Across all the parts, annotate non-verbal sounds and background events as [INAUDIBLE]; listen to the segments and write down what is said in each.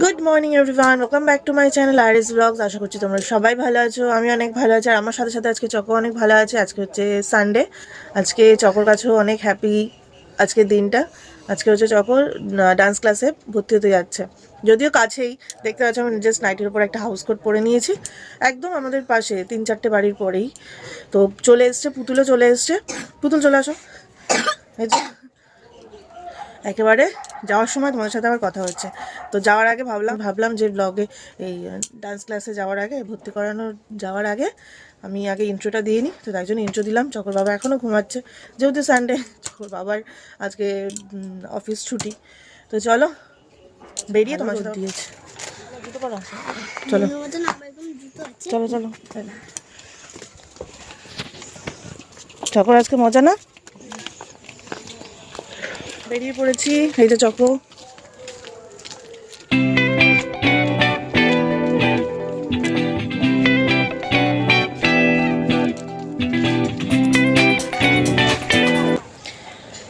Good morning everyone welcome back to my channel RS blogs আশা করছি তোমরা সবাই ভালো আছো, আমি অনেক ভালো আছি, আর আমার সাথে সাথে আজকে চকো অনেক ভালো আছে। আজকে হচ্ছে সানডে আজকে চকর কাছেও অনেক হ্যাপি আজকের দিনটা। আজকে হচ্ছে চকর ডান্স ক্লাসে ভর্তি হতে যাচ্ছে। যদিও কাছেই, দেখতে পাচ্ছি আমি জাস্ট নাইটের উপর একটা হাউস কোট পরে নিয়েছি। একদম আমাদের পাশে, তিন চারটে বাড়ির পরেই। তো চলে এসছে, পুতুলও চলে এসছে। পুতুল, চলে আসো। একেবারে যাওয়ার সময় তোমাদের সাথে আবার কথা হচ্ছে। তো যাওয়ার আগে ভাবলাম ভাবলাম যে ব্লগে এই ডান্স ক্লাসে যাওয়ার আগে, ভর্তি করানো যাওয়ার আগে আমি আগে ইন্ট্রোটা দিয়ে নিই তো তাই জন্য ইন্ট্রো দিলাম। চকর বাবা এখনও ঘুমাচ্ছে। যেহেতু সানডে [LAUGHS] চকর বাবার আজকে অফিস ছুটি। তো চলো, বেরিয়ে তোমার সাথে দিয়েছে চলো। চলো চলো। চকর আজকে মজা না? বেরিয়ে পড়েছি। এই যে চক্র।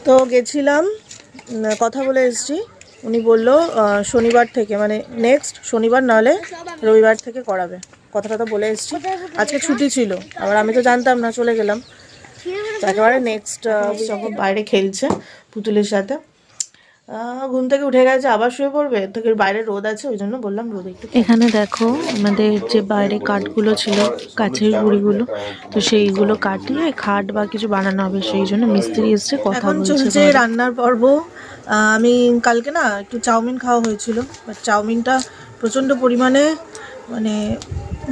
তো গেছিলাম কথা বলে এসেছি। উনি বলল শনিবার থেকে মানে নেক্সট শনিবার নাহলে রবিবার থেকে করাবে। কথাটা তো বলে এসছি। আজকে ছুটি ছিল, আবার আমি তো জানতাম না, চলে গেলাম। একেবারে নেক্সট যখন বাইরে খেলছে পুতুলের সাথে। ঘুম থেকে উঠে গেছে আবার শুয়ে পড়বে? থেকে বাইরে রোদ আছে ওই জন্য বললাম রোদ একটু এখানে দেখো আমাদের যে বাইরে কাঠগুলো ছিল কাছের গুঁড়িগুলো তো সেইগুলো কাটিয়ে খাট বা কিছু বানানো হবে সেই জন্য মিস্ত্রি এসছে কথা বলছে চলছে রান্নার পর্ব। আমি কালকে না একটু চাউমিন খাওয়া হয়েছিল বাট চাউমিনটা প্রচণ্ড পরিমাণে মানে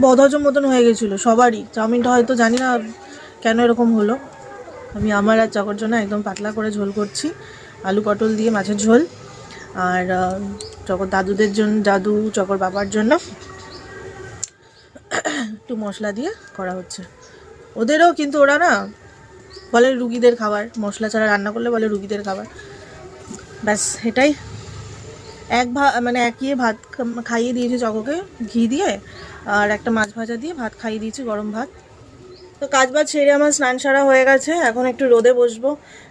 বদহজম মতন হয়ে গেছিল সবারই। চাউমিনটা হয়তো জানি না কেন এরকম হলো। আমি আমার আর চকর জন্য একদম পাতলা করে ঝোল করছি। আলু পটল দিয়ে মাছের ঝোল আর চকর দাদুদের জন্য, দাদু, চকর বাবার জন্য একটু মশলা দিয়ে করা হচ্ছে। ওদেরও কিন্তু ওরা না বলে রুগীদের খাবার, মশলা ছাড়া রান্না করলে বলে রুগীদের খাবার। ব্যাস, এটাই। এক ভা মানে একই ভাত খাইয়ে দিয়েছি চকোকে ঘি দিয়ে আর একটা মাছ ভাজা দিয়ে ভাত খাইয়ে দিয়েছি গরম ভাত। তো কাজ বাজ সেরে আমার স্নান সারা হয়ে গেছে এখন একটু রোদে বসবো।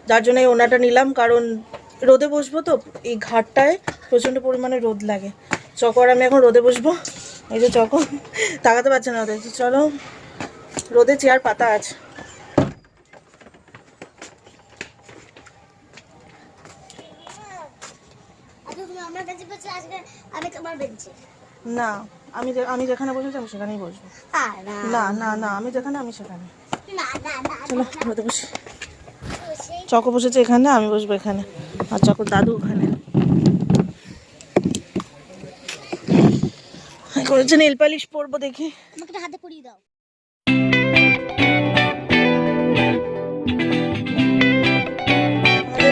যার জন্য এই ওনাটা নিলাম কারণ রোদে বসবো তো এই ঘাটটায় প্রচণ্ড পরিমাণে রোদ লাগে। চকর আমি এখন রোদে বসবো। এই যে চকো তাকাতে পারছে না ওদের। চলো রোদে চেয়ার পাতা আছে। আচ্ছা না। আমি যে- আমি যেখানে বসেছি আমি সেখানেই বসবো। না না না আমি যেখানে আমি সেখানে। চলো রোদে বসি। চকো বসেছে এখানে আমি বসবো এখানে। আর চকোর দাদু ওখানে। করেছে নীল পালিশ পরবো দেখি। আমাকে হাতে পরিয়ে দাও।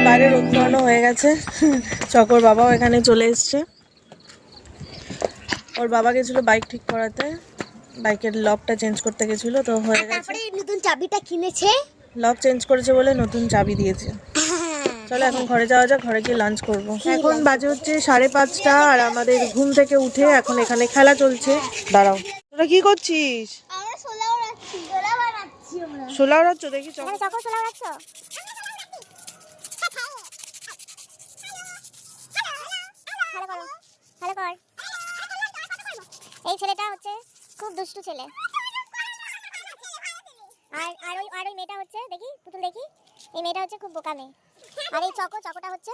বাইরে রোদ হয়ে গেছে। চকর বাবাও এখানে চলে এসছে। ওর বাবা গেছিল বাইক ঠিক করাতে। বাইকের লকটা চেঞ্জ করতে গেছিল তো হয়ে গেছে। তারপরে নতুন চাবিটা কিনেছে? লক চেঞ্জ করেছে বলে নতুন চাবি দিয়েছে। চলো এখন ঘরে যাওয়া যাক ঘরে গিয়ে লাঞ্চ করব। এখন বাজে হচ্ছে সাড়ে পাঁচটা আর আমাদের ঘুম থেকে উঠে এখন এখানে খেলা চলছে। দাঁড়াও। তোরা কি করছিস? সোলা রাখছ দেখি চকো সোলা খুব দুষ্টু ছেলে। আর আর ওই আর ওই মেয়েটা হচ্ছে, দেখি, পুতুল দেখি। এই মেয়েটা হচ্ছে খুব বোকা মেয়ে। আর এই চকো, চকোটা হচ্ছে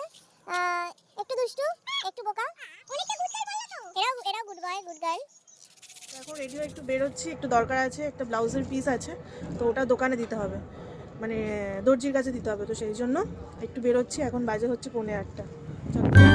একটু দুষ্টু, একটু বোকা। এরাও এরাও গুড বয় গুড গার্ল এখন রেডিও একটু বেরোচ্ছি, একটু দরকার আছে, একটা ব্লাউজের পিস আছে, তো ওটা দোকানে দিতে হবে। মানে দর্জির কাছে দিতে হবে, তো সেই জন্য একটু বেরোচ্ছি, এখন বাজে হচ্ছে পৌনে আটটা। চলো।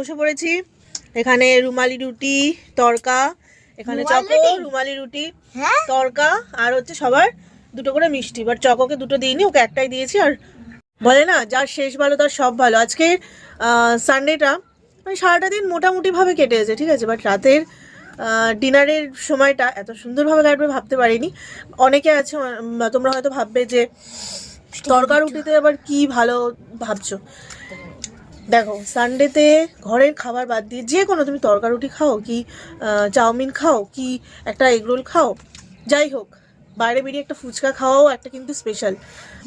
বসে পড়েছি। এখানে রুমালি রুটি তরকা এখানে চকো রুমালি রুটি হ্যাঁ? তরকা আর হচ্ছে সবার দুটো করে মিষ্টি। বাট চকোকে দুটো দিইনি ওকে একটাই দিয়েছি আর বলে না যার শেষ ভালো তার সব ভালো। আজকে সানডেটা মানে সারাটা দিন মোটামুটিভাবে কেটে গেছে ঠিক আছে? বাট রাতের ডিনারের সময়টা এত সুন্দরভাবে কাটবে ভাবতে পারিনি। অনেকে আছে তোমরা হয়তো ভাববে যে তরকা রুটিতে আবার কি ভালো ভাবছ? দেখো সানডেতে ঘরের খাবার বাদ দিয়ে যে কোনো তুমি তরকা রুটি খাও কি চাউমিন খাও কি, একটা এগরোল খাও, যাই হোক, বাইরে বেরিয়ে একটা ফুচকা খাওয়াও একটা কিন্তু স্পেশাল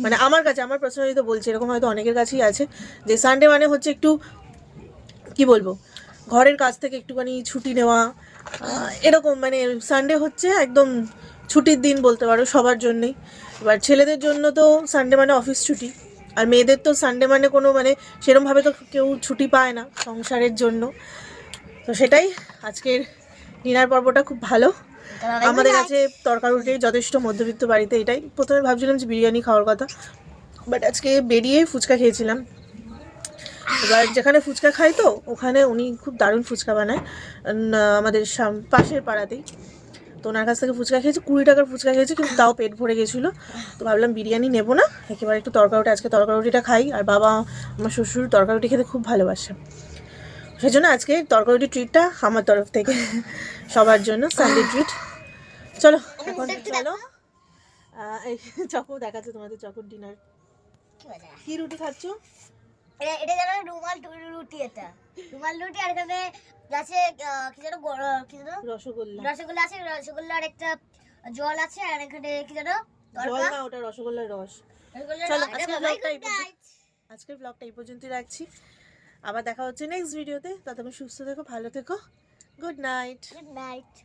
মানে আমার কাছে, আমার পার্সোনালি তো বলছি, এরকম হয়তো অনেকের কাছেই আছে, যে সানডে মানে হচ্ছে একটু, কি বলব, ঘরের কাছ থেকে একটুখানি ছুটি নেওয়া এরকম মানে সানডে হচ্ছে একদম ছুটির দিন বলতে পারো সবার জন্যেই। এবার ছেলেদের জন্য তো সানডে মানে অফিস ছুটি। আর মেয়েদের তো সানডে মানে কোনো মানে সেরমভাবে তো কেউ ছুটি পায় না সংসারের জন্য। তো সেটাই আজকের ডিনার পর্বটা খুব ভালো। আমাদের কাছে তরকারিটাই যথেষ্ট মধ্যবিত্ত বাড়িতে এটাই। প্রথমে ভাবছিলাম যে বিরিয়ানি খাওয়ার কথা বাট আজকে বেরিয়ে ফুচকা খেয়েছিলাম। এবার যেখানে ফুচকা খাই তো ওখানে উনি খুব দারুণ ফুচকা বানায়। আমাদের পাশের পাড়াতেই। তো ওনার কাছ থেকে ফুচকা খেয়েছি কুড়ি টাকার ফুচকা খেয়েছি কিন্তু তাও পেট ভরে গেছিল। তো ভাবলাম বিরিয়ানি নেব না একেবারে একটু তরকারিটা আজকে তরকারিটা খাই আর বাবা আমার শ্বশুর তরকারিটি খেতে খুব ভালোবাসে। সেই জন্য আজকে তরকারিটি ট্রিটটা আমার তরফ থেকে সবার জন্য সানডে ট্রিট চলো এখন চলো। এই চকো দেখাচ্ছে তোমাদের চকোর ডিনার কি রুটি খাচ্ছো? এটা যেন রুমাল রুটি এটা রুমাল রুটি আর এখানে কি যেন কি যেন? রসগোল্লা। রসগোল্লা আছে রসগোল্লার একটা জল আছে আর এখানে কি যেন? জল না ওটা রসগোল্লার রস। চলো, আজকের এটা এই পর্যন্ত- আজকের ব্লগটা এই পর্যন্তই রাখছি। আবার দেখা হচ্ছে নেক্সট ভিডিওতে ততক্ষণ সুস্থ থেকো ভালো থেকো। Good night good night.